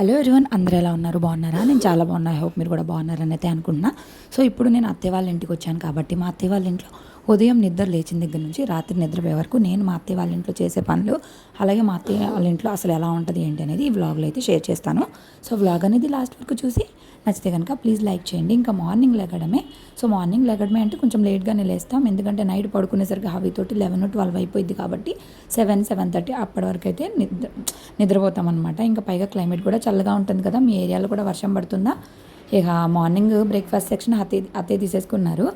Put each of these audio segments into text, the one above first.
Hello everyone అందరూ ఎలా ఉన్నారు? బాగున్నారా? నేను చాలా బాగున్నా. ఐ హోప్ మీరు కూడా బాగున్నారని అయితే అనుకుంటున్నా. సో ఇప్పుడు నేను అత్తయ్య వాళ్ళ ఇంటికి వచ్చాను కాబట్టి మా అత్తయ్య వాళ్ళ ఇంట్లో ఉదయం నిద్ర లేచిన దగ్గర నుంచి రాత్రి నిద్రపోయే వరకు నేను మా అత్తయ్య వాళ్ళ ఇంట్లో చేసే పనులు అలాగే మా అత్తయ్య వాళ్ళ ఇంట్లో అసలు ఎలా ఉంటుంది ఏంటి అనేది ఈ వ్లాగ్లో అయితే షేర్ చేస్తాను. సో వ్లాగ్ అనేది లాస్ట్ వరకు చూసి నచ్చితే కనుక ప్లీజ్ లైక్ చేయండి. ఇంకా మార్నింగ్ లెగడమే. సో మార్నింగ్ లెగడమే అంటే కొంచెం లేట్గానే లేస్తాం. ఎందుకంటే నైట్ పడుకునేసరికి హవీతోటి లెవెన్ ట్వెల్వ్ అయిపోయింది కాబట్టి సెవెన్ సెవెన్ థర్టీ అప్పటి వరకు అయితే నిద్ర నిద్రపోతాం అనమాట ఇంకా పైగా క్లైమేట్ కూడా చల్లగా ఉంటుంది కదా. మీ ఏరియాలో కూడా వర్షం పడుతుందా? ఇక మార్నింగ్ బ్రేక్ఫాస్ట్ సెక్షన్ అతే అతే తీసేసుకున్నారు.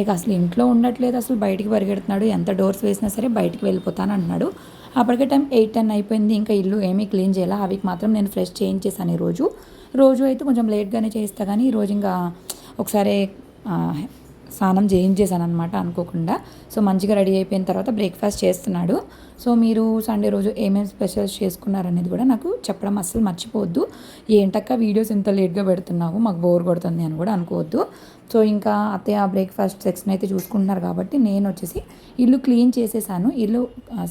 ఇక అసలు ఇంట్లో ఉండట్లేదు. అసలు బయటికి పరిగెడుతున్నాడు. ఎంత డోర్స్ వేసినా సరే బయటికి వెళ్ళిపోతాను అంటున్నాడు అప్పటికే టైం ఎయిట్ టెన్ అయిపోయింది. ఇంకా ఇల్లు ఏమీ క్లీన్ చేయాలి? అవి మాత్రం నేను ఫ్రెష్ చేయించేసాను ఈరోజు రోజు. అయితే కొంచెం లేట్గానే చేస్తా కానీ ఈరోజు ఇంకా ఒకసారి స్నానం చేయించేసాను అనమాట అనుకోకుండా. సో మంచిగా రెడీ అయిపోయిన తర్వాత బ్రేక్ఫాస్ట్ చేస్తున్నాడు. సో మీరు సండే రోజు ఏమేమి స్పెషల్స్ చేసుకున్నారనేది కూడా నాకు చెప్పడం అస్సలు మర్చిపోవద్దు. ఏంటక్క వీడియోస్ ఇంత లేట్గా పెడుతున్నావు? మాకు బోర్ కొడుతుంది అని కూడా అనుకోవద్దు. సో ఇంకా అత్తయ్య బ్రేక్ఫాస్ట్ సెక్షన్ అయితే చూసుకుంటున్నారు కాబట్టి నేను వచ్చేసి ఇల్లు క్లీన్ చేసేసాను ఇల్లు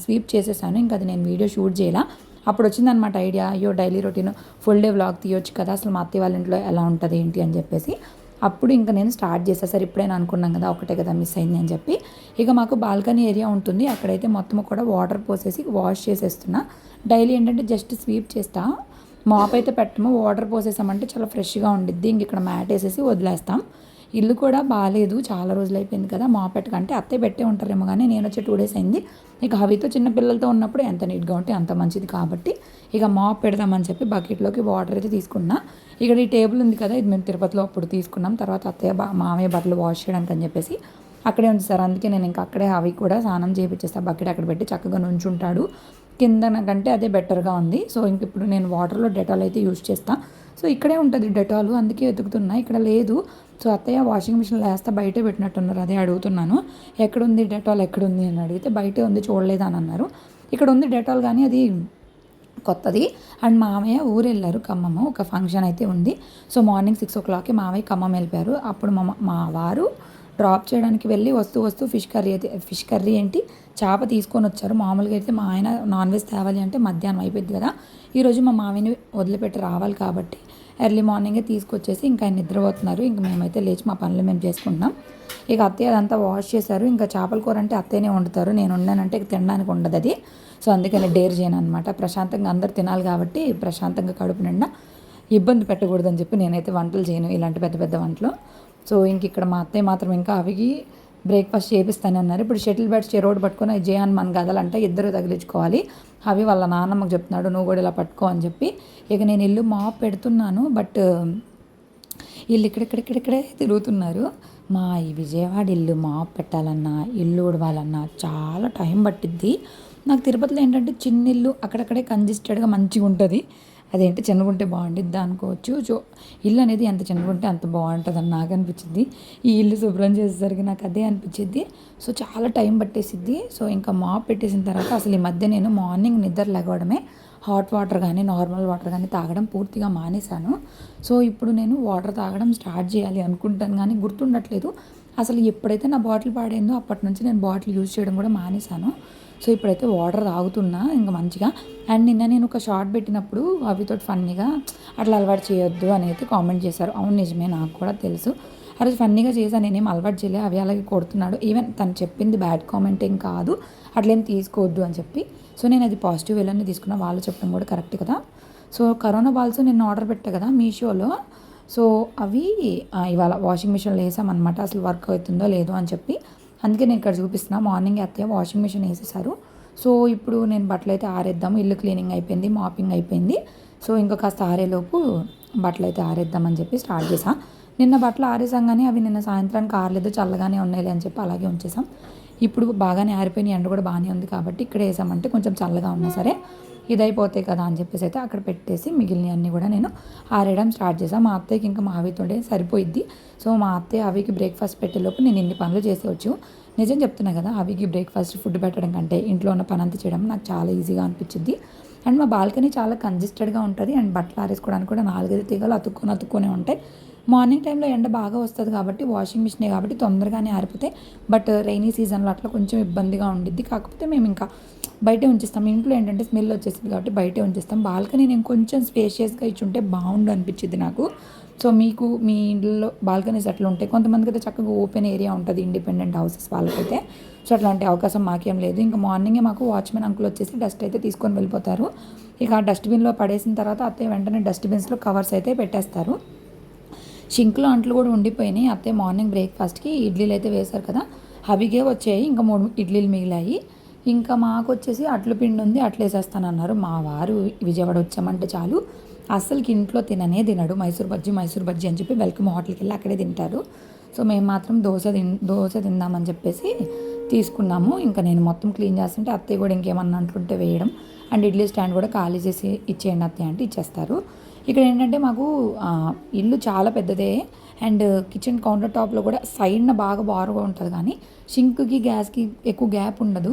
స్వీప్ చేసేసాను. ఇంకా అది నేను వీడియో షూట్ చేయాల? అప్పుడు వచ్చిందనమాట ఐడియా అయ్యో daily routine full day vlog తీయొచ్చు కదా అసలు మా అత్తయ్య వాళ్ళ ఇంట్లో ఎలా ఉంటుంది ఏంటి అని చెప్పేసి. అప్పుడు ఇంకా నేను స్టార్ట్ చేసా సరే ఇప్పుడైనా అనుకున్నాం కదా ఒకటే కదా మిస్ అయింది అని చెప్పి. ఇక మాకు బాల్కనీ ఏరియా ఉంటుంది అక్కడైతే మొత్తం కూడా వాటర్ పోసేసి వాష్ చేసేస్తున్నా. డైలీ ఏంటంటే జస్ట్ స్వీప్ చేస్తా. మాప్ అయితే పెట్టము వాటర్ పోసేసామంటే చాలా ఫ్రెష్గా ఉండిద్ది ఇంక ఇక్కడ మ్యాట్ వేసేసి వదిలేస్తాం. ఇల్లు కూడా బాగాలేదు చాలా రోజులు అయిపోయింది కదా. మా పెట్టకంటే అత్తయ్య పెట్టే ఉంటారేమో కానీ నేను వచ్చి టూ డేస్ అయింది. ఇక హవితో చిన్న పిల్లలతో ఉన్నప్పుడు ఎంత నీట్గా ఉంటే అంత మంచిది కాబట్టి ఇక మాప్ పెడదామని చెప్పి బకెట్లోకి వాటర్ అయితే తీసుకున్నా. ఇక్కడ ఈ టేబుల్ ఉంది కదా ఇది మేము తిరుపతిలో అప్పుడు తీసుకున్నాం. తర్వాత అత్తయ్య బా మామయ్య బట్టలు వాష్ చేయడానికి అని చెప్పేసి అక్కడే ఉంది సార్. అందుకే నేను ఇంకా అక్కడే అవి కూడా స్నానం చేయించేస్తా బకెట్ అక్కడ పెట్టి చక్కగా నుంచుంటాడు. కిందన కంటే అదే బెటర్గా ఉంది. సో ఇంక ఇప్పుడు నేను వాటర్లో డెటాల్ అయితే యూజ్ చేస్తాను సో ఇక్కడే ఉంటుంది డెటాల్ అందుకే వెతుకుతున్నా. ఇక్కడ లేదు. సో అత్తయ్య వాషింగ్ మిషన్ లేస్తే బయటే పెట్టినట్టున్నారు. అదే అడుగుతున్నాను. ఎక్కడుంది డెటాల్? ఎక్కడుంది అని అడిగితే బయటే ఉంది చూడలేదు అని అన్నారు. ఇక్కడ ఉంది డెటాల్ కానీ అది కొత్తది. అండ్ మామయ్య ఊరు వెళ్ళారు ఖమ్మము. ఒక ఫంక్షన్ అయితే ఉంది. సో మార్నింగ్ సిక్స్ ఓ క్లాక్కి మామయ్య ఖమ్మం వెళ్ళిపోయారు. అప్పుడు మా మా వారు డ్రాప్ చేయడానికి వెళ్ళి వస్తూ వస్తూ ఫిష్ కర్రీ అయితే ఫిష్ కర్రీ ఏంటి? చేప తీసుకొని వచ్చారు. మామూలుగా అయితే మా ఆయన నాన్ వెజ్ తేవాలి అంటే మధ్యాహ్నం అయిపోయింది కదా. ఈరోజు మా మామయ్యని వదిలిపెట్టి రావాలి కాబట్టి ఎర్లీ మార్నింగే తీసుకొచ్చేసి ఇంకా ఆయన నిద్రపోతున్నారు. ఇంక మేమైతే లేచి మా పనులు మేము చేసుకుంటున్నాం. ఇక అత్తయ్య అదంతా వాష్ చేశారు. ఇంకా చేపల కూర అంటే అత్తయ్యనే వండుతారు. నేను వండానంటే ఇక తినడానికి ఉండదు అది. సో అందుకని డేర్ చేయను అనమాట ప్రశాంతంగా అందరు తినాలి కాబట్టి ప్రశాంతంగా కడుపు నిండా ఇబ్బంది పెట్టకూడదని చెప్పి నేనైతే వంటలు చేయను. ఇలాంటి పెద్ద పెద్ద వంటలు. సో ఇంక ఇక్కడ మా అత్తయ్య మాత్రం ఇంకా అవిగి బ్రేక్ఫాస్ట్ చేపిస్తానే అన్నారు. ఇప్పుడు షటిల్ బ్యాట్స్ చెరోడ్ పట్టుకొని జయాన్ మన గదలంటే ఇద్దరు తగిలించుకోవాలి. అవి వాళ్ళ నాన్నమ్మకు చెప్తున్నాడు నువ్వు కూడా ఇలా పట్టుకో అని చెప్పి. ఇక నేను ఇల్లు మాప్ పెడుతున్నాను బట్ వీళ్ళు ఇక్కడిక్కడిక్కడిక్కడే తిరుగుతున్నారు. మా ఈ విజయవాడ ఇల్లు మాప్ పెట్టాలన్నా ఇల్లు ఉడవాలన్నా చాలా టైం పట్టిద్ది. నాకు తిరుపతిలో ఏంటంటే చిన్న ఇల్లు అక్కడక్కడే కంజెస్టెడ్గా మంచిగా ఉంటుంది అదేంటి చిన్నగుంటే బాగుండిద్ది అనుకోవచ్చు. సో ఇల్లు అనేది ఎంత చిన్నగుంటే అంత బాగుంటుంది అని నాకు అనిపించింది ఈ ఇల్లు శుభ్రం చేసేసరికి నాకు అదే అనిపించింది సో చాలా టైం పట్టేసిద్ది. సో ఇంకా మాప్ పెట్టేసిన తర్వాత అసలు ఈ మధ్య నేను మార్నింగ్ నిద్ర లేగడమే హాట్ వాటర్ కానీ నార్మల్ వాటర్ కానీ తాగడం పూర్తిగా మానేశాను. సో ఇప్పుడు నేను వాటర్ తాగడం స్టార్ట్ చేయాలి అనుకుంటాను కానీ గుర్తుండట్లేదు. అసలు ఎప్పుడైతే నా బాటిల్ పాడైందో అప్పటి నుంచి నేను బాటిల్ యూజ్ చేయడం కూడా మానేశాను. సో ఇప్పుడైతే వాటర్ తాగుతున్నా ఇంకా మంచిగా. అండ్ నిన్న నేను ఒక షార్ట్ పెట్టినప్పుడు అవితో ఫన్నీగా అట్లా అలవాటు చేయొద్దు అని అయితే కామెంట్ చేశారు. అవును నిజమే నాకు కూడా తెలుసు. ఆ రోజు ఫన్నీగా చేశాను నేనేం అలవాటు చేయలే అవి అలాగే కొడుతున్నాడు. ఈవెన్ తను చెప్పింది బ్యాడ్ కామెంట్ ఏం కాదు అట్లేం తీసుకోవద్దు అని చెప్పి. సో నేను అది పాజిటివ్ వేలోనే తీసుకున్నా వాళ్ళు చెప్పడం కూడా కరెక్ట్ కదా. సో కరోనా బాల్స్ నేను ఆర్డర్ పెట్టా కదా మీషోలో. సో అవి ఇవాళ వాషింగ్ మిషన్లో వేసామన్నమాట అసలు వర్క్ అవుతుందో లేదో అని చెప్పి. అందుకే నేను ఇక్కడ చూపిస్తున్నా. మార్నింగ్ అత్తయ్య వాషింగ్ మిషన్ వేసేసారు. సో ఇప్పుడు నేను బట్టలు అయితే ఆరేద్దాం. ఇల్లు క్లీనింగ్ అయిపోయింది మాపింగ్ అయిపోయింది. సో ఇంకా కాస్త ఆరేలోపు బట్టలు అయితే ఆరేద్దామని చెప్పి స్టార్ట్ చేసా నిన్న బట్టలు ఆరేసాం కానీ అవి నిన్న సాయంత్రానికి ఆరలేదు చల్లగానే ఉన్నాయి అని చెప్పి అలాగే ఉంచేసాం ఇప్పుడు బాగానే ఆరిపోయిన ఎండ కూడా బాగానే ఉంది కాబట్టి ఇక్కడ వేసామంటే కొంచెం చల్లగా ఉన్నా సరే. ఇది అయిపోతాయి కదా అని చెప్పేసి అయితే అక్కడ పెట్టేసి మిగిలిన అన్నీ కూడా నేను ఆరేయడం స్టార్ట్ చేసాను మా అత్తయ్యకి ఇంకా మా అవితోటే సరిపోయిద్ది. సో మా అత్తయ్య అవికి బ్రేక్ఫాస్ట్ పెట్టేలోపు నేను ఇన్ని పనులు చేసేవచ్చు. నిజం చెప్తున్నా కదా అవికి బ్రేక్ఫాస్ట్ ఫుడ్ పెట్టడం కంటే ఇంట్లో ఉన్న పని అంతా చేయడం నాకు చాలా ఈజీగా అనిపించింది. అండ్ మా బాల్కనీ చాలా కంజెస్టెడ్గా ఉంటుంది. అండ్ బట్టలు ఆరేసుకోవడానికి కూడా నాలుగైదు తీగలు అతుక్కొని అతుక్కునే ఉంటాయి. మార్నింగ్ టైంలో ఎండ బాగా వస్తుంది కాబట్టి వాషింగ్ మిషనే కాబట్టి తొందరగానే ఆరిపోతాయి. బట్ రైనీ సీజన్లో అట్లా కొంచెం ఇబ్బందిగా ఉండిద్ది. కాకపోతే మేము ఇంకా బయటే ఉంచిస్తాం. ఇంట్లో ఏంటంటే స్మెల్ వచ్చేసింది కాబట్టి బయటే ఉంచిస్తాం. బాల్కనీ నేను కొంచెం స్పేషియస్గా ఉంటే బాగుండు అనిపించింది నాకు. సో మీకు మీ ఇంట్లో బాల్కనీస్ అట్లా ఉంటాయి కొంతమందికి అయితే చక్కగా ఓపెన్ ఏరియా ఉంటుంది ఇండిపెండెంట్ హౌసెస్ వాళ్ళకైతే. సో అట్లాంటి అవకాశం మాకేం లేదు. ఇంకా మార్నింగే మాకు వాచ్మెన్ అంకుల్ వచ్చేసి డస్ట్ అయితే తీసుకొని వెళ్ళిపోతారు. ఇక ఆ డస్ట్బిన్లో పడేసిన తర్వాత అత్తయ్య వెంటనే డస్ట్బిన్స్లో కవర్స్ అయితే పెట్టేస్తారు. షింక్లో అంట్లు కూడా ఉండిపోయినాయి. అత్తయ్య మార్నింగ్ బ్రేక్ఫాస్ట్కి ఇడ్లీలు అయితే వేశారు కదా. అవిగే వచ్చాయి. ఇంకా మూడు ఇడ్లీలు మిగిలాయి. ఇంకా మాకు వచ్చేసి అట్లు పిండి ఉంది అట్లు అన్నారు మా వారు విజయవాడ వచ్చామంటే చాలు. అస్సలకి ఇంట్లో తిననే తినడు. మైసూర్ బజ్జీ మైసూర్ బజ్జీ అని చెప్పి వెల్కమ్ హోటల్కి వెళ్ళి అక్కడే తింటారు. సో మేము మాత్రం దోశ తిన్ దోశ తిందామని చెప్పేసి తీసుకున్నాము. ఇంకా నేను మొత్తం క్లీన్ చేస్తుంటే అత్తయ్య కూడా ఇంకేమన్నా అంటుంటే వేయడం. అండ్ ఇడ్లీ స్టాండ్ కూడా ఖాళీ చేసి ఇచ్చేయండి అత్తయ్య అంటే ఇచ్చేస్తారు. ఇక్కడ ఏంటంటే మాకు ఇల్లు చాలా పెద్దదే. అండ్ కిచెన్ కౌంటర్ టాప్లో కూడా సైడ్న బాగా బారుగా ఉంటుంది కానీ షింక్కి గ్యాస్కి ఎక్కువ గ్యాప్ ఉండదు.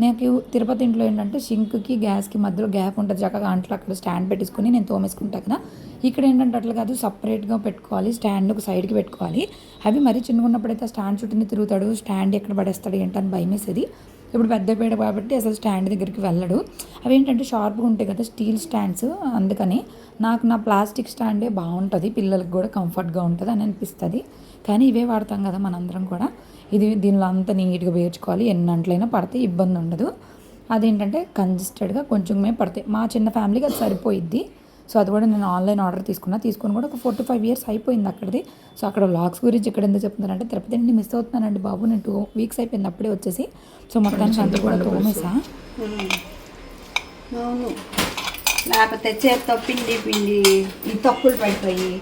నాకు తిరుపతి ఇంట్లో ఏంటంటే షింక్కి గ్యాస్కి మధ్యలో గ్యాప్ ఉంటుంది. చక్కగా అంట్లో అక్కడ స్టాండ్ పెట్టేసుకుని నేను తోమేసుకుంటా కదా. ఇక్కడ ఏంటంటే అట్లా కాదు సపరేట్గా పెట్టుకోవాలి. స్టాండ్ ఒక సైడ్కి పెట్టుకోవాలి. అవి మరీ చిన్నగా ఉన్నప్పుడైతే స్టాండ్ చుట్టూనే తిరుగుతాడు. స్టాండ్ ఎక్కడ పడేస్తాడు ఏంటని భయం వేసేది ఇప్పుడు పెద్దపేట కాబట్టి అసలు స్టాండ్ దగ్గరికి వెళ్ళడు. అవి ఏంటంటే షార్ప్గా ఉంటాయి కదా స్టీల్ స్టాండ్స్ అందుకని నాకు నా ప్లాస్టిక్ స్టాండే బాగుంటుంది. పిల్లలకు కూడా కంఫర్ట్గా ఉంటుంది అని అనిపిస్తుంది. కానీ ఇవే వాడతాం కదా మనందరం కూడా. ఇది దీనిలో అంతా నీట్గా వేర్చుకోవాలి ఎన్ని పడితే ఇబ్బంది ఉండదు. అదేంటంటే కంజెస్టెడ్గా కొంచెమే పడతాయి. మా చిన్న ఫ్యామిలీకి అది సరిపోయిద్ది. సో అది కూడా నేను ఆన్లైన్ ఆర్డర్ తీసుకున్నా. తీసుకుని కూడా ఒక ఫోర్ టు ఫైవ్ ఇయర్స్ అయిపోయింది అక్కడిది. సో అక్కడ వ్లాగ్స్ గురించి ఇక్కడ ఎందుకు చెప్తున్నానంటే తిరుపతి నుండి మిస్ అవుతున్నానండి బాబు. నేను టూ వీక్స్ అయిపోయింది అప్పుడే వచ్చేసి. సో మొత్తానికి అంతా కూడా తోమేసా. అవును. లేకపోతే చేత్తో పిండి పిండి ఈ తప్పులు పడిపోయి.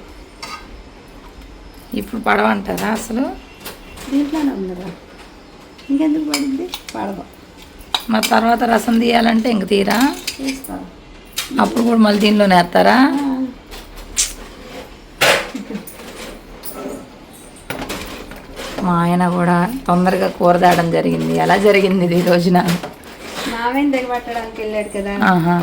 ఇప్పుడు పడవంటారా అసలు? దీంట్లోనే ఇంకెందుకు పడింది? పడదు. మరి తర్వాత రసం తీయాలంటే ఇంక తీరా? తీస్తాను అప్పుడు కూడా మళ్ళీ దీనిలోనే వేస్తారా మా ఆయన కూడా తొందరగా కూర తేవడం జరిగింది. ఎలా జరిగింది ఇది ఈ రోజున? దిగబట్టడానికి వెళ్ళాడు కదా. ఆహా.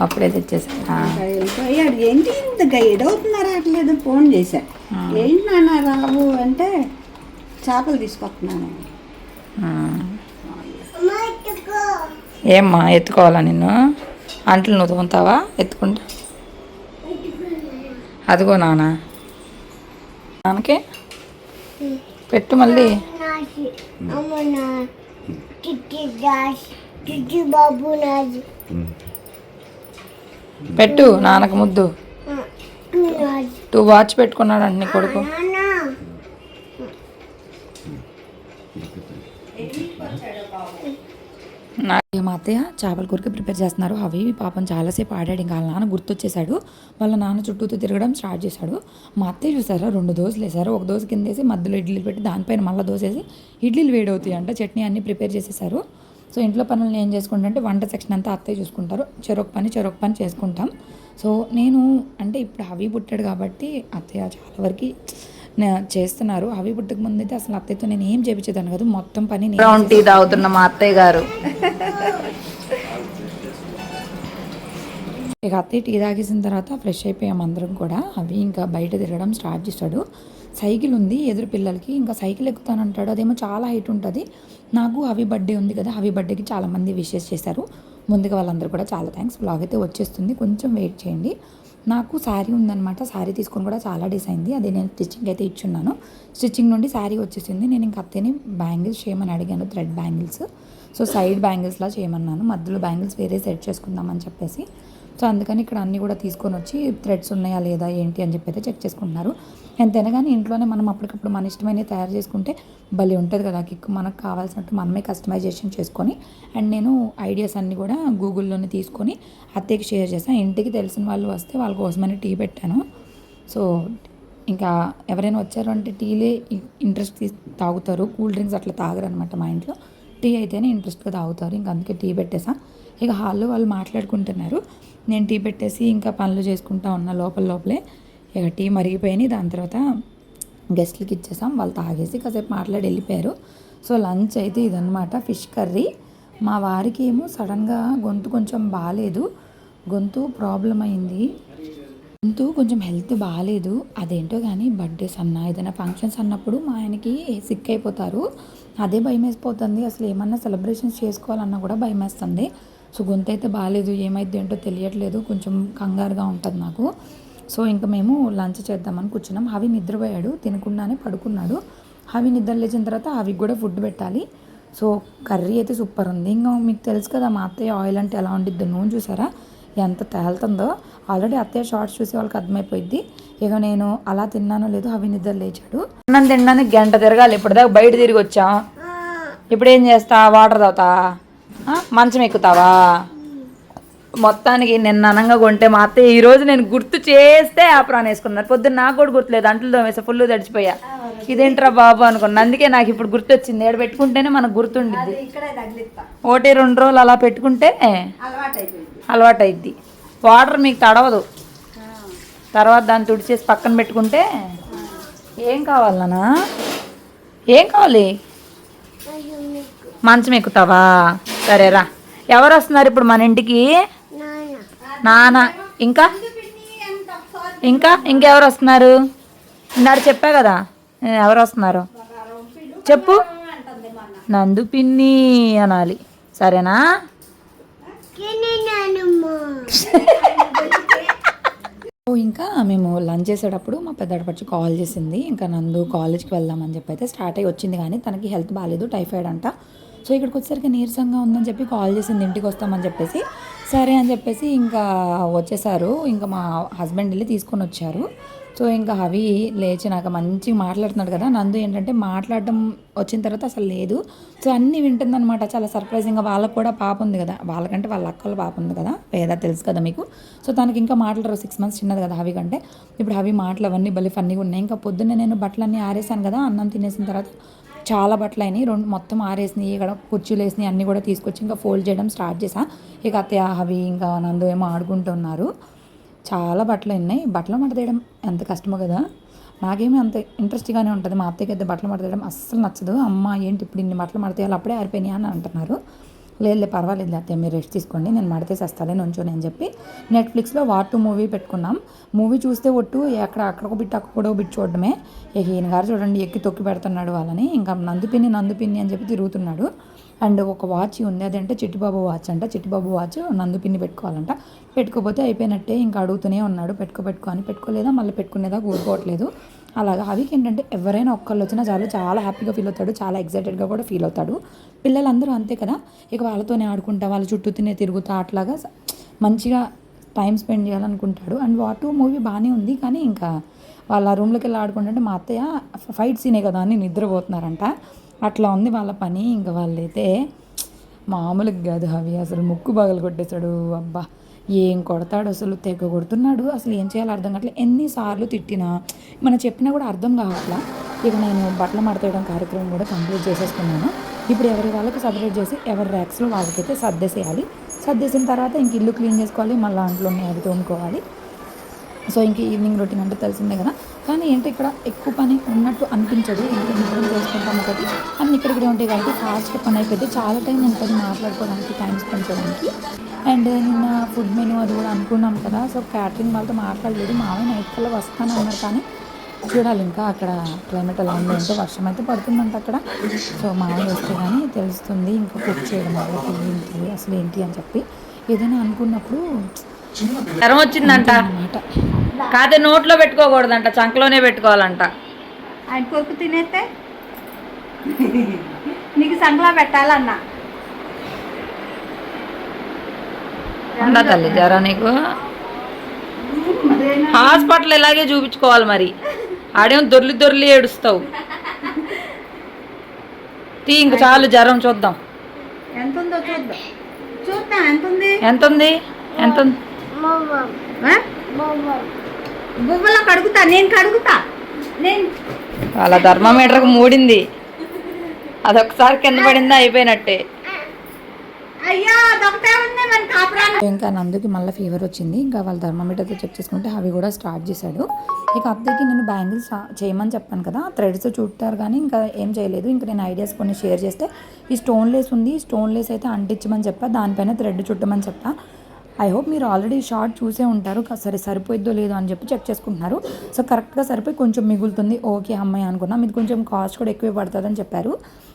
అప్పుడే వెళ్ళిపోయాడు. ఏంటి ఇంత గైడ్ అవుతున్నారు అట్లేదు ఫోన్ చేశా. ఏంటి నాన్న రావు అంటే చేపలు తీసుకొస్తున్నాను. ఏమ్మా ఎత్తుకోవాలా నిన్ను? అంట్లు నువ్వు తోముతావా? ఎత్తుకుంటా. అదిగో నాన్న నాన్నకే? పెట్టు మళ్ళీ. పెట్టు నాన్నకు ముద్దు. టూ వాచ్ పెట్టుకున్నాడు అండి నీ కొడుకు. నాన్న మా అత్తయ్య చేపల కూరకి ప్రిపేర్ చేస్తున్నారు. అవి పాపం చాలాసేపు ఆడాడు. ఇంకా వాళ్ళ నాన్న గుర్తొచ్చేసాడు వాళ్ళ నాన్న చుట్టూతో తిరగడం స్టార్ట్ చేశాడు. మా అత్తయ్య చూసారా? రెండు దోశలు వేసారు ఒక దోశ కింద వేసి మధ్యలో ఇడ్లీలు పెట్టి దానిపైన మళ్ళీ దోశ వేసి ఇడ్లీలు వేడవుతాయి అంట. చట్నీ అన్నీ ప్రిపేర్ చేసేసారు సో ఇంట్లో పనులు ఏం చేసుకుంటాంటే వంట సెక్షన్ అంతా అత్తయ్య చూసుకుంటారు. చెరొక పని చెరొక పని చేసుకుంటాం. సో నేను అంటే ఇప్పుడు అవి పుట్టాడు కాబట్టి అత్తయ్య చాలా వరకు చేస్తున్నారు. అవి పుట్టక ముందు అయితే అసలు అత్తయ్యతో నేను ఏం చేపించేదాన్ని కాదు. మొత్తం పని బ్రౌన్ టీ తాగుతున్న మా అత్తయ్య గారు. ఇక అత్తయ్య టీ తాగేసిన తర్వాత ఫ్రెష్ అయిపోయాం అందరం కూడా. అవి ఇంకా బయట తిరగడం స్టార్ట్ చేశాడు. సైకిల్ ఉంది ఎదురు పిల్లలకి. ఇంకా సైకిల్ ఎక్కుతానంటాడు. అదేమో చాలా హైట్ ఉంటుంది. నాకు హవి బర్త్డే ఉంది కదా హవి బర్త్డేకి చాలామంది విషెస్ చేశారు. ముందుగా వాళ్ళందరూ కూడా చాలా థ్యాంక్స్ బ్లాగ్ అయితే వచ్చేస్తుంది. కొంచెం వెయిట్ చేయండి. నాకు శారీ ఉందన్నమాట. శారీ తీసుకొని కూడా చాలా డేస్ అయింది. అది నేను స్టిచ్చింగ్ అయితే ఇచ్చున్నాను. స్టిచ్చింగ్ నుండి శారీ వచ్చేసింది. నేను ఇంక అత్తేని బ్యాంగిల్స్ చేయమని అడిగాను. Thread bangles. సో సైడ్ బ్యాంగిల్స్లా చేయమన్నాను. మధ్యలో బ్యాంగిల్స్ వేరే సెట్ చేసుకుందామని చెప్పేసి. సో అందుకని ఇక్కడ అన్నీ కూడా తీసుకొని వచ్చి థ్రెడ్స్ ఉన్నాయా లేదా ఏంటి అని చెప్పి అయితే చెక్ చేసుకుంటున్నారు. ఎంతైనా కానీ ఇంట్లోనే మనం అప్పటికప్పుడు మన ఇష్టమైనవి తయారు చేసుకుంటే భలే ఉంటుంది కదా కిక్ మనకు కావాల్సినట్టు మనమే కస్టమైజేషన్ చేసుకొని అండ్ నేను ఐడియాస్ అన్నీ కూడా గూగుల్లోనే తీసుకొని అత్తయ్యకి షేర్ చేశాను. ఇంటికి తెలిసిన వాళ్ళు వస్తే వాళ్ళ కోసమని టీ పెట్టాను. సో ఇంకా ఎవరైనా వచ్చారు అంటే టీలే ఇంట్రెస్ట్ తీసి తాగుతారు. కూల్ డ్రింక్స్ అట్లా తాగరు అనమాట మా ఇంట్లో. టీ అయితేనే ఇంట్రెస్ట్గా తాగుతారు. ఇంకా అందుకే టీ పెట్టేసా. ఇక హాల్లో వాళ్ళు మాట్లాడుకుంటున్నారు. నేను టీ పెట్టేసి ఇంకా పనులు చేసుకుంటా ఉన్నా లోపల లోపలే. ఇక టీ మరిగిపోయినాయి దాని తర్వాత గెస్ట్లకి ఇచ్చేసాం. వాళ్ళు తాగేసి కాసేపు మాట్లాడి వెళ్ళిపోయారు. సో లంచ్ అయితే ఇదనమాట ఫిష్ కర్రీ. మా వారికి ఏమో సడన్గా గొంతు కొంచెం బాగాలేదు గొంతు ప్రాబ్లం అయింది. గొంతు కొంచెం హెల్త్ బాగాలేదు అదేంటో కానీ బర్త్డేస్ అన్న ఏదైనా ఫంక్షన్స్ అన్నప్పుడు మా ఆయనకి సిక్ అయిపోతారు. అదే భయం వేసిపోతుంది అసలు ఏమన్నా సెలబ్రేషన్స్ చేసుకోవాలన్నా కూడా భయం వేస్తుంది సో గొంతు అయితే బాగాలేదు ఏమైంది ఏంటో తెలియట్లేదు. కొంచెం కంగారుగా ఉంటుంది నాకు. సో ఇంకా మేము లంచ్ చేద్దామని కూర్చున్నాం. హవి నిద్రపోయాడు తినకుండానే పడుకున్నాడు. హవి నిద్ర లేచిన తర్వాత హవికి కూడా ఫుడ్ పెట్టాలి. సో కర్రీ అయితే సూపర్ ఉంది. ఇంకా మీకు తెలుసు కదా మా అత్తయ్య ఆయిల్ అంటే ఎలా ఉండిద్దో నూనె చూసారా? ఎంత తేలుతుందో. ఆల్రెడీ అత్తయ్య షార్ట్స్ చూసే వాళ్ళకి అర్థమైపోయింది ఇక నేను అలా తిన్నానో లేదో అవి నిద్ర లేచాడు. అన్నం తినడానికి గంట తిరగాలి. ఇప్పటిదాకా బయట తిరిగి వచ్చాం. ఇప్పుడు ఏం చేస్తా? వాటర్ తాగుతా. మంచం ఎక్కుతావా? మొత్తానికి నిన్న అనంగా కొంటే మా అత్తయ్య ఈ రోజు నేను గుర్తు చేస్తే ఆ ప్రాణం వేసుకున్నారు పొద్దున్న నాకు కూడా గుర్తులేదు. అంట్లు తోమేసా ఫుల్ తడిచిపోయా. ఇదేంట్రా బాబు అనుకున్నా. అందుకే నాకు ఇప్పుడు గుర్తొచ్చింది. ఏడ పెట్టుకుంటేనే మనకు గుర్తుండిద్ది. ఒకటి రెండు రోజులు అలా పెట్టుకుంటే అలవాటు అయిపోయింది అలవాటు అయింది వాటర్ మీకు తడవదు. తర్వాత దాన్ని తుడిచేసి పక్కన పెట్టుకుంటే ఏం కావాలనా ఏం కావాలి? మంచం ఎక్కుతావా? సరేరా ఎవరు వస్తున్నారు ఇప్పుడు మన ఇంటికి? నాన్న ఇంకా? ఇంకా? ఇంకెవరు వస్తున్నారు? ఇందారు చెప్పా కదా ఎవరు వస్తున్నారు? చెప్పు. నందు పిన్ని అనాలి. సరేనా? ఓ ఇంకా మేము లంచ్ చేసేటప్పుడు మా పెద్దాడపచ్చి కాల్ చేసింది. ఇంకా నందు కాలేజ్కి వెళ్దామని చెప్పి అయితే స్టార్ట్ అయ్యి వచ్చింది కానీ తనకి హెల్త్ బాగాలేదు టైఫాయిడ్ అంట. సో ఇక్కడికి వచ్చేసరికి నీరసంగా ఉందని చెప్పి కాల్ చేసింది ఇంటికి వస్తామని చెప్పేసి. సరే అని చెప్పేసి ఇంకా వచ్చేసారు. ఇంకా మా హస్బెండ్ వెళ్ళి తీసుకొని వచ్చారు. సో ఇంకా అవి లేచి నాకు మంచిగా మాట్లాడుతున్నాడు కదా. నందు ఏంటంటే మాట్లాడడం వచ్చిన తర్వాత అసలు లేదు. సో అన్నీ వింటుందన్నమాట. చాలా సర్ప్రైజింగ్గా వాళ్ళకు కూడా పాప ఉంది కదా. వాళ్ళకంటే వాళ్ళ అక్కల పాప ఉంది కదా. పేద తెలుసు కదా మీకు. సో తనకి ఇంకా మాట్లాడరు. సిక్స్ మంత్స్ చిన్నది కదా హవి కంటే. ఇప్పుడు హవి మాటలు అవన్నీ భలే ఫన్నీగా ఉన్నాయి. ఇంకా పొద్దున్నే నేను బట్టలన్నీ ఆరేసాను కదా. అన్నం తినేసిన తర్వాత చాలా బట్టలు అయినాయి. రెండు మొత్తం ఆరేసినాయి. ఇక్కడ కుర్చీలు వేసినాయి. అన్నీ కూడా తీసుకొచ్చి ఇంకా ఫోల్డ్ చేయడం స్టార్ట్ చేసా ఇక అత్తయ్య హవి ఇంకా నందు ఏమో ఆడుకుంటున్నారు. చాలా బట్టలు ఉన్నాయి బట్టలు మట తీయడం ఎంత కష్టమో కదా. నాకేమీ అంత ఇంట్రెస్ట్గానే ఉంటుంది. మా అత్తయ్యకి అయితే బట్టలు మడత తీయడం అస్సలు నచ్చదు. అమ్మ ఏంటి ఇప్పుడు ఇన్ని బట్టలు మడతేయాలి అప్పుడే ఆరిపోయినాయి అని అంటున్నారు. లేదు పర్వాలేదు అత్తయ్య మీరు రెస్ట్ తీసుకోండి నేను మడతేసేస్తాలే నుంచోని అని చెప్పి నెట్ఫ్లిక్స్లో వార్ టూ మూవీ పెట్టుకున్నాం. మూవీ చూస్తే ఒట్టు ఎక్కడ అక్కడికో బిట్ అక్కడో బిట్ చూడడమే. ఇక ఈయన గారు చూడండి ఎక్కి తొక్కి పెడుతున్నాడు వాళ్ళని. ఇంకా నందుపిన్ని నందుపిన్ని అని చెప్పి తిరుగుతున్నాడు. అండ్ ఒక వాచ్ ఉంది అదంటే చిట్టిబాబు వాచ్ అంట. చిట్టిబాబు వాచ్ నందు పిన్ని పెట్టుకోవాలంట. పెట్టుకోపోతే అయిపోయినట్టే ఇంకా అడుగుతూనే ఉన్నాడు. పెట్టుకో పెట్టుకో అని పెట్టుకోలేదా? మళ్ళీ పెట్టుకునేదా కూరుకోవట్లేదు అలాగా అవికి ఏంటంటే ఎవరైనా ఒక్కళ్ళు వచ్చినా చాలు చాలా హ్యాపీగా ఫీల్ అవుతాడు చాలా ఎగ్జైటెడ్గా కూడా ఫీల్ అవుతాడు. పిల్లలందరూ అంతే కదా. ఇక వాళ్ళతోనే ఆడుకుంటా వాళ్ళ చుట్టూ తినే తిరుగుతా అట్లాగా మంచిగా టైం స్పెండ్ చేయాలనుకుంటాడు. అండ్ వాటు మూవీ బాగానే ఉంది కానీ ఇంకా వాళ్ళ రూమ్లోకి వెళ్ళి ఆడుకుంటుంటే మా అత్తయ్య ఫైట్ సీనే కదా అని నిద్రపోతున్నారంట. అట్లా ఉంది వాళ్ళ పని. ఇంకా వాళ్ళైతే మామూలుగా కాదు అవి అసలు ముక్కు బాగలు కొట్టేశాడు అబ్బా! ఏం కొడతాడు అసలు? తెగ కొడుతున్నాడు. అసలు ఏం చేయాలో అర్థం కావట్లేదు ఎన్నిసార్లు తిట్టినా మనం చెప్పినా కూడా అర్థం కావట్లా. ఇక నేను బట్టలు మడతేయడం కార్యక్రమం కూడా కంప్లీట్ చేసేసుకున్నాను. ఇప్పుడు ఎవరి వాళ్ళకి సపరేట్ చేసి ఎవరి ర్యాక్స్లో వాళ్ళకైతే సర్దేసేయాలి. సర్దేసిన తర్వాత ఇంక ఇల్లు క్లీన్ చేసుకోవాలి. మళ్ళీ అంట్లో అవి తోముకోవాలి. సో ఇంక ఈవినింగ్ రొటీన్ అంటే తెలిసిందే కదా. కానీ ఏంటి ఇక్కడ ఎక్కువ పని ఉన్నట్టు అనిపించదు. ఇంట్లో నిద్ర చేసుకుంటాం ఒకటి. అన్ని ఇక్కడిక్కడ ఉంటాయి కాబట్టి ఫాస్ట్ పని అయిపోతే చాలా టైం ఉంటుంది మాట్లాడుకోవడానికి టైం స్పెండ్ చేయడానికి. అండ్ నిన్న ఫుడ్ మెనూ అది కూడా అనుకున్నాం కదా. సో క్యాటరింగ్ వాళ్ళతో మాట్లాడలేదు. మామయ్య నైట్ కల్లా వస్తాను అన్నారు కానీ చూడాలి ఇంకా అక్కడ క్లైమేట్ ఎలా ఉంది అంటే వర్షం అయితే పడుతుందంట అక్కడ. సో మామయ్య వస్తే కానీ తెలుస్తుంది ఇంకా కుక్ చేయడం వాళ్ళకి ఏంటి అసలు ఏంటి అని చెప్పి. ఏదైనా అనుకున్నప్పుడు జ్వరం వచ్చిందంట. కాదే నోట్లో పెట్టుకోకూడదంట చంకలోనే పెట్టుకోవాలంట. ఆయన కొరకు తినేస్తే నీకు సంకలా పెట్టాలన్నా. ఉందా తల్లి జ్వరం నీకు? హాస్పిటల్ ఇలాగే చూపించుకోవాలి మరి. ఆడేం దొర్లి దొర్లి ఏడుస్తావు. తీ ఇంక చాలు జ్వరం చూద్దాం. ఎంత ఉందో చూద్దాం. చూద్దాం ఎంత ఉంది ఎంత ఎంత కడుగుతా నేను కడుగుతా. నేను వాళ్ళ థర్మామీటర్కి మూడింది. అదొకసారి కింద పడిందా అయిపోయినట్టే. అయ్యా అదొకటే ఇంకా నందుకి మళ్ళీ ఫీవర్ వచ్చింది. ఇంకా వాళ్ళ థర్మామీటర్తో చెక్ చేసుకుంటే అవి కూడా స్టార్ట్ చేశాడు. ఇక అత్తయ్యకి నేను బ్యాంగిల్స్ చేయమని చెప్పాను కదా థ్రెడ్స్ చుట్టారు కానీ ఇంకా ఏం చేయలేదు. ఇంకా నేను ఐడియాస్ కొన్ని షేర్ చేస్తే ఈ స్టోన్ లేస్ ఉంది స్టోన్ లేస్ అయితే అంటించమని చెప్పా దానిపైన థ్రెడ్ చుట్టమని చెప్పా. ఐ హోప్ మీరు ఆల్రెడీ షార్ట్ చూసే ఉంటారు. సరే సరిపోయిద్దో లేదో అని చెప్పి చెక్ చేసుకుంటున్నారు. సో కరెక్ట్గా సరిపోయి కొంచెం మిగులుతుంది. ఓకే అమ్మాయి అనుకున్నాం. ఇది కొంచెం కాస్ట్ కూడా ఎక్కువ పడుతుందని చెప్పారు.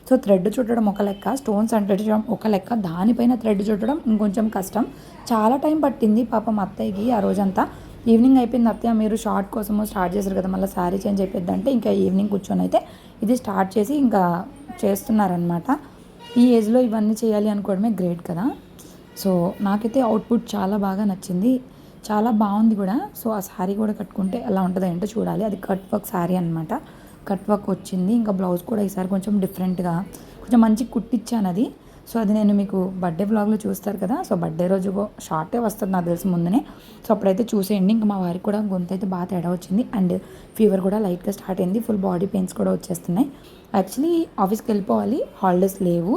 సో థ్రెడ్ చుట్టడం ఒక లెక్క స్టోన్స్ అంటించడం ఒక లెక్క దానిపైన థ్రెడ్ చుట్టడం ఇంకొంచెం కష్టం. చాలా టైం పట్టింది పాపం అత్తయ్యకి ఆ రోజంతా. ఈవినింగ్ అయిపోయింది అత్తయ్య మీరు షార్ట్ కోసము స్టార్ట్ చేశారు కదా మళ్ళీ శారీ చేంజ్ అయిపోద్ది ఇంకా ఈవినింగ్ కూర్చొని అయితే ఇది స్టార్ట్ చేసి ఇంకా చేస్తున్నారనమాట ఈ ఏజ్లో ఇవన్నీ చేయాలి అనుకోవడమే గ్రేట్ కదా. సో నాకైతే అవుట్పుట్ చాలా బాగా నచ్చింది. చాలా బాగుంది కూడా. సో ఆ శారీ కూడా కట్టుకుంటే ఎలా ఉంటుందో ఏంటో చూడాలి. అది కట్ వర్క్ శారీ అనమాట కట్ వర్క్ వచ్చింది. ఇంకా బ్లౌజ్ కూడా ఈసారి కొంచెం డిఫరెంట్గా కొంచెం మంచి కుట్టించాను అది. సో అది నేను మీకు బర్త్డే బ్లాగ్లో చూస్తారు కదా. సో బర్త్డే రోజు షార్టే వస్తుంది నాకు తెలిసి ముందునే. సో అప్పుడైతే చూసేయండి. ఇంకా మా వారికి కూడా గొంతు అయితే బాగా తేడా వచ్చింది. అండ్ ఫీవర్ కూడా లైట్గా స్టార్ట్ అయింది. ఫుల్ బాడీ పెయిన్స్ కూడా వచ్చేస్తున్నాయి. యాక్చువల్లీ ఆఫీస్కి వెళ్ళిపోవాలి. హాలిడేస్ లేవు.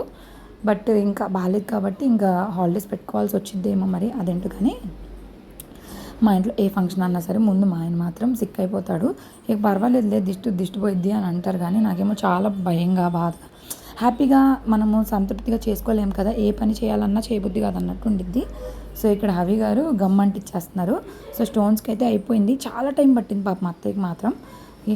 బట్ ఇంకా బాగాలేదు కాబట్టి ఇంకా హాలిడేస్ పెట్టుకోవాల్సి వచ్చిందేమో మరి అదేంటో కానీ. మా ఇంట్లో ఏ ఫంక్షన్ అన్నా సరే ముందు మా ఆయన మాత్రం సిక్ అయిపోతాడు. ఇక పర్వాలేదు లేదు దిష్టి దిష్టిపోయిద్ది అని అంటారు కానీ నాకేమో చాలా భయంగా బాధ. హ్యాపీగా మనము సంతృప్తిగా చేసుకోలేము కదా ఏ పని చేయాలన్నా చేయబుద్ధి కాదు అన్నట్టు ఉండిద్ది. సో ఇక్కడ హవి గారు గమ్మంటిచ్చేస్తున్నారు సో స్టోన్స్కి అయితే అయిపోయింది. చాలా టైం పట్టింది పాప మా అత్తయ్యకి మాత్రం.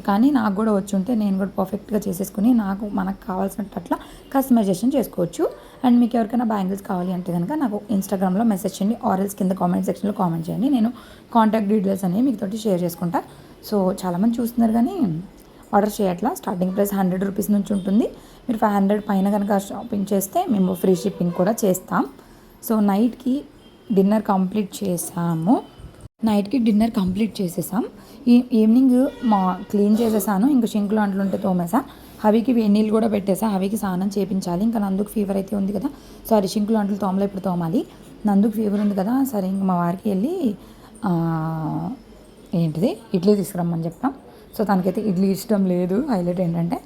కానీ నాకు కూడా వచ్చి ఉంటే నేను కూడా పర్ఫెక్ట్గా చేసేసుకుని నాకు మనకు కావాల్సినట్టు అట్లా కస్టమైజేషన్ చేసుకోవచ్చు. అండ్ మీకు ఎవరికైనా బ్యాంగిల్స్ కావాలి అంటే కనుక నాకు ఇన్స్టాగ్రామ్లో మెసేజ్ చేయండి. ఆర్ఎల్స్ కింద కామెంట్ సెక్షన్లో కామెంట్ చేయండి. నేను కాంటాక్ట్ డీటెయిల్స్ అనేవి మీకు తోటి షేర్ చేసుకుంటా సో చాలామంది చూస్తున్నారు కానీ ఆర్డర్ చేయట్లా. స్టార్టింగ్ ప్రైస్ హండ్రెడ్ రూపీస్ నుంచి ఉంటుంది. మీరు ఫైవ్ హండ్రెడ్ పైన కనుక షాపింగ్ చేస్తే మేము ఫ్రీ షిప్పింగ్ కూడా చేస్తాం. సో నైట్కి డిన్నర్ కంప్లీట్ చేసాము. నైట్కి డిన్నర్ కంప్లీట్ చేసేసాం. ఈ ఈవినింగ్ మా క్లీన్ చేసేసాను. ఇంకా షింకులు అంట్లు ఉంటే తోమేసా. హవికి వేడి నీళ్ళు కూడా పెట్టేసా. హవికి స్నానం చేపించాలి. ఇంకా నందుకు ఫీవర్ అయితే ఉంది కదా. సారీ షింకులు అంటలు తోమలో ఇప్పుడు తోమాలి. నందుకు ఫీవర్ ఉంది కదా. సరే ఇంక మా వారికి వెళ్ళి ఏంటిది? ఇడ్లీ తీసుకురమ్మని చెప్పాం సో తనకైతే ఇడ్లీ ఇష్టం లేదు. హైలైట్ ఏంటంటే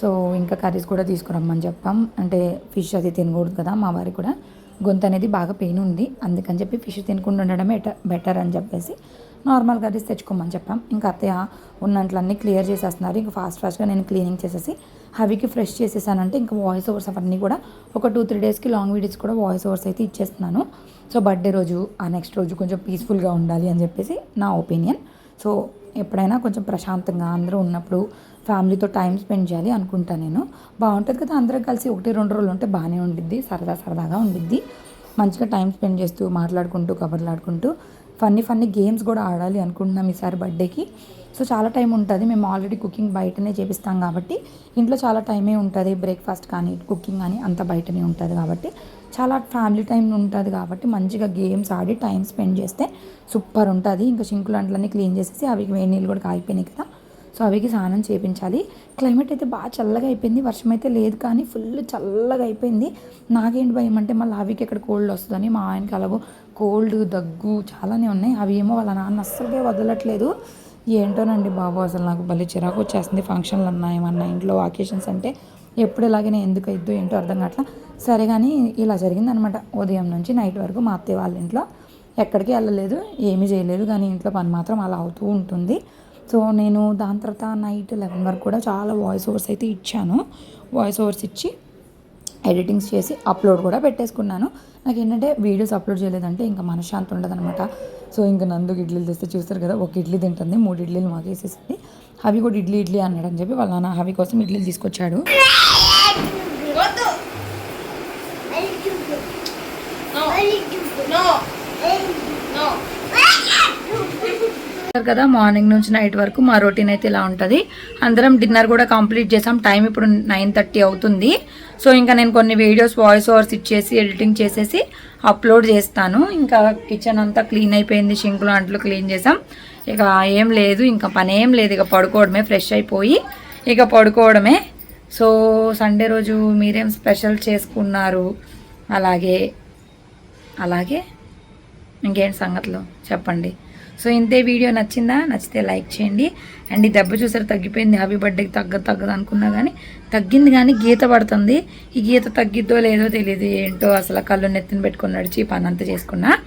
సో ఇంకా కర్రీస్ కూడా తీసుకురమ్మని చెప్పాం అంటే ఫిష్ అది తినకూడదు కదా మా వారికి కూడా. గొంతు అనేది బాగా పెయిన్ ఉంది. అందుకని చెప్పి ఫిష్ తినకుండా ఉండడమే బెటర్ అని చెప్పేసి నార్మల్ కర్రీస్ తెచ్చుకోమని చెప్పాం. ఇంకా అత్తయ్య ఉన్నట్లన్నీ క్లియర్ చేసేస్తున్నారు. ఇంకా ఫాస్ట్ ఫాస్ట్గా నేను క్లీనింగ్ చేసేసి హవికి ఫ్రెష్ చేసేసానంటే ఇంకా వాయిస్ ఓవర్స్ అవన్నీ కూడా ఒక టూ త్రీ డేస్కి లాంగ్ వీడియోస్ కూడా వాయిస్ ఓవర్స్ అయితే ఇచ్చేస్తున్నాను. సో బర్త్డే రోజు ఆ నెక్స్ట్ రోజు కొంచెం పీస్ఫుల్గా ఉండాలి అని చెప్పేసి నా ఒపీనియన్ సో ఎప్పుడైనా కొంచెం ప్రశాంతంగా అందరూ ఉన్నప్పుడు ఫ్యామిలీతో టైం స్పెండ్ చేయాలి అనుకుంటా నేను. బాగుంటుంది కదా అందరం కలిసి ఒకటి రెండు రోజులు ఉంటే బాగానే ఉండిద్ది సరదా సరదాగా ఉండిద్ది. మంచిగా టైం స్పెండ్ చేస్తూ మాట్లాడుకుంటూ కబుర్లాడుకుంటూ ఫన్నీ ఫన్నీ గేమ్స్ కూడా ఆడాలి అనుకుంటున్నాం ఈసారి బర్త్డేకి. సో చాలా టైం ఉంటుంది. మేము ఆల్రెడీ కుకింగ్ బయటనే చేపిస్తాం కాబట్టి ఇంట్లో చాలా టైమే ఉంటుంది. బ్రేక్ఫాస్ట్ కానీ కుకింగ్ కానీ అంత బయటనే ఉంటుంది కాబట్టి. చాలా ఫ్యామిలీ టైం ఉంటుంది కాబట్టి మంచిగా గేమ్స్ ఆడి టైం స్పెండ్ చేస్తే సూపర్ ఉంటుంది. ఇంకా సింకులు అంట్లన్నీ క్లీన్ చేసేసి అవి వేడి నీళ్ళు కూడా కాగిపోయినాయి కదా. సో అవికి స్నానం చేయించాలి క్లైమేట్ అయితే బాగా చల్లగా అయిపోయింది. వర్షం అయితే లేదు కానీ ఫుల్ చల్లగా అయిపోయింది. నాకేంటి భయం అంటే మళ్ళీ అవికి ఎక్కడ కోల్డ్ వస్తుందని మా ఆయనకి అలాగో కోల్డ్ దగ్గు చాలానే ఉన్నాయి. అవి ఏమో వాళ్ళ నాన్న అస్సలుగా వదలట్లేదు. ఏంటోనండి బాబు అసలు నాకు భలే చిరాకు వచ్చేస్తుంది. ఫంక్షన్లు అన్నా ఏమన్నా ఇంట్లో అకేషన్స్ అంటే ఎప్పుడు ఇలాగనే ఎందుకు అయిద్దో ఏంటో అర్థం కావట్లా. సరే కానీ ఇలా జరిగిందనమాట. ఉదయం నుంచి నైట్ వరకు మా అత్తయ్య వాళ్ళ ఇంట్లో ఎక్కడికి వెళ్ళలేదు ఏమీ చేయలేదు. కానీ ఇంట్లో పని మాత్రం అలా అవుతూ ఉంటుంది. సో నేను దాని తర్వాత నైట్ లెవెన్ వరకు కూడా చాలా వాయిస్ ఓవర్స్ అయితే ఇచ్చాను. వాయిస్ ఓవర్స్ ఇచ్చి ఎడిటింగ్స్ చేసి అప్లోడ్ కూడా పెట్టేసుకున్నాను. నాకు ఏంటంటే వీడియోస్ అప్లోడ్ చేయలేదంటే ఇంకా మనశ్శాంతి ఉండదనమాట సో ఇంకా నందుకు ఇడ్లీలు తెస్తే చూస్తారు కదా ఒక ఇడ్లీ తింటుంది మూడు ఇడ్లీలు మాకు వేసేసింది హవి కూడా ఇడ్లీ ఇడ్లీ అన్నాడు అని చెప్పి వాళ్ళ నాన్న హవి కోసం ఇడ్లీలు తీసుకొచ్చాడు. కదా మార్నింగ్ నుంచి నైట్ వరకు మా రొటీన్ అయితే ఇలా ఉంటుంది. అందరం డిన్నర్ కూడా కంప్లీట్ చేసాం. టైం ఇప్పుడు నైన్ థర్టీ అవుతుంది. సో ఇంకా నేను కొన్ని వీడియోస్ వాయిస్ ఓవర్స్ ఇచ్చేసి ఎడిటింగ్ చేసేసి అప్లోడ్ చేస్తాను. ఇంకా కిచెన్ అంతా క్లీన్ అయిపోయింది. షింకులు అంట్లు క్లీన్ చేసాం. ఇక ఏం లేదు ఇంకా పని ఏం లేదు. ఇక పడుకోవడమే ఫ్రెష్ అయిపోయి ఇక పడుకోవడమే. సో సండే రోజు మీరేం స్పెషల్ చేసుకున్నారు? అలాగే అలాగే ఇంకేంటి సంగతులు చెప్పండి. సో ఇంతే వీడియో నచ్చిందా? నచ్చితే లైక్ చేయండి. అండ్ ఈ దెబ్బ చూసారు తగ్గిపోయింది. హ్యాపీ బర్త్డేకి తగ్గ తగ్గదు అనుకున్నా కానీ తగ్గింది కానీ గీత పడుతుంది. ఈ గీత తగ్గిద్దో లేదో తెలియదు ఏంటో అసలు కళ్ళు నెత్తిన పెట్టుకుని నడిచి పని అంతా చేసుకున్నా.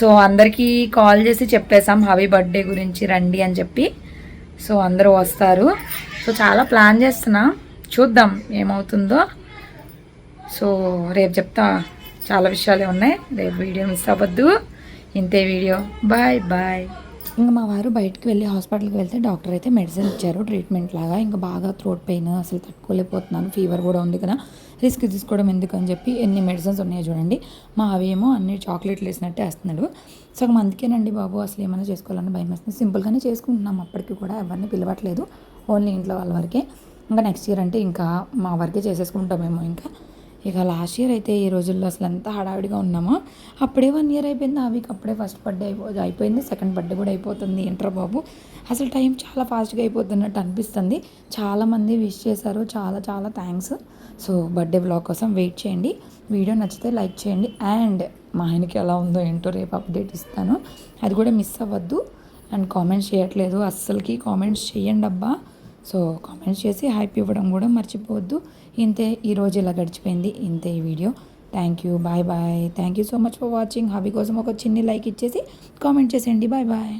సో అందరికీ కాల్ చేసి చెప్పేసాం హ్యాపీ బర్త్డే గురించి రండి అని చెప్పి. సో అందరూ వస్తారు. సో చాలా ప్లాన్ చేస్తున్నా. చూద్దాం ఏమవుతుందో. సో రేపు చెప్తా. చాలా విషయాలే ఉన్నాయి. రేపు వీడియో మిస్ అవ్వద్దు. ఇంతే వీడియో. Bye bye. ఇంకా మా వారు బయటకు వెళ్ళి హాస్పిటల్కి వెళ్తే డాక్టర్ అయితే మెడిసిన్ ఇచ్చారు ట్రీట్మెంట్ లాగా. ఇంకా బాగా థ్రోట్ పెయిన్ అసలు తట్టుకోలేకపోతున్నాను ఫీవర్ కూడా ఉంది కదా. రిస్క్ తీసుకోవడం ఎందుకు అని చెప్పి ఎన్ని మెడిసిన్స్ ఉన్నాయో చూడండి. మా అవి ఏమో అన్ని చాక్లెట్లు వేసినట్టే వేస్తున్నాడు. సగం అందుకేనండి బాబు అసలు ఏమైనా చేసుకోవాలని భయం వేస్తుంది. సింపుల్గానే చేసుకుంటున్నాం అప్పటికి కూడా ఎవరిని పిలవట్లేదు. ఓన్లీ ఇంట్లో వాళ్ళ వరకే. ఇంకా నెక్స్ట్ ఇయర్ అంటే ఇంకా మా వరకే చేసేసుకుంటామేమో ఇంకా. ఇక లాస్ట్ ఇయర్ అయితే ఈ రోజుల్లో అసలు ఎంత హడావిడిగా ఉన్నామో అప్పుడే వన్ ఇయర్ అయిపోయింది ఆ వీక్ అప్పుడే ఫస్ట్ బర్త్డే అయిపో అయిపోయింది సెకండ్ బర్త్డే కూడా అయిపోతుంది. ఇంటర్ బాబు? అసలు టైం చాలా ఫాస్ట్గా అయిపోతున్నట్టు అనిపిస్తుంది. చాలామంది విష్ చేశారు. చాలా చాలా థ్యాంక్స్ సో బర్త్డే బ్లాగ్ కోసం వెయిట్ చేయండి. వీడియో నచ్చితే లైక్ చేయండి. అండ్ మా ఆయనకి ఎలా ఉందో ఏంటో రేపు అప్డేట్ ఇస్తాను. అది కూడా మిస్ అవ్వద్దు. అండ్ కామెంట్స్ చేయట్లేదు. అస్సలకి కామెంట్స్ చేయండి అబ్బా సో కామెంట్స్ చేసి హైప్ ఇవ్వడం కూడా మర్చిపోవద్దు. ఇంతే ఈరోజు ఇలా గడిచిపోయింది. ఇంతే ఈ video. Thank you bye bye thank you so much for watching hobby కోసం ఒక చిన్ని లైక్ ఇచ్చేసి కామెంట్ చేసేయండి. Bye bye